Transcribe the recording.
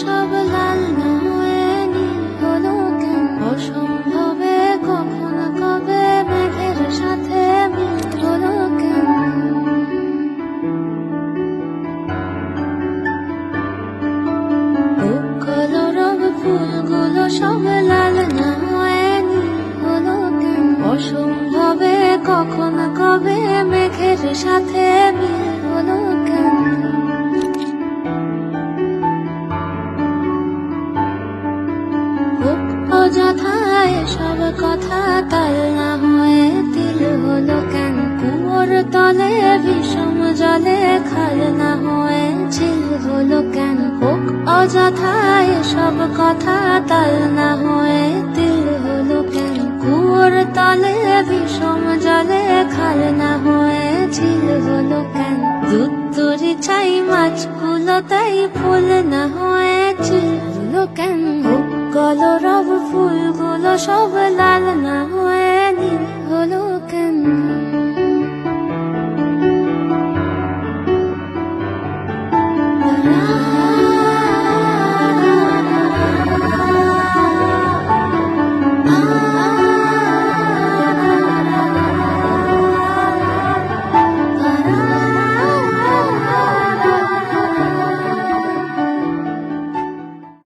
সব লাল না হয়ে নীল হলো কেন অসম্ভবে কখন কবে মেঘের সাথে মিল ফুলগুলো সব লাল না হয়ে হলো কেন অসম্ভবে কখন কবে মেঘের সাথে মিল হোক অযথা এসব কথা তাল না হয়ে তিল হলো কেন? কুয়োর তলে বিষম জলে খাল না হয়ে ঝিল হলো কেন? হোক অযথা এসব কথা তাল না হয়ে তিল হলো কেন? কুয়োর তলে বিষম জলে খাল না হয়ে ঝিল হলো কেন? দুধ তরি চাই মাছগুলো তাই ফুল না হয়ে ঝিল হলো কেন? কলরব ফুলগুলো সব লাল না হয়ে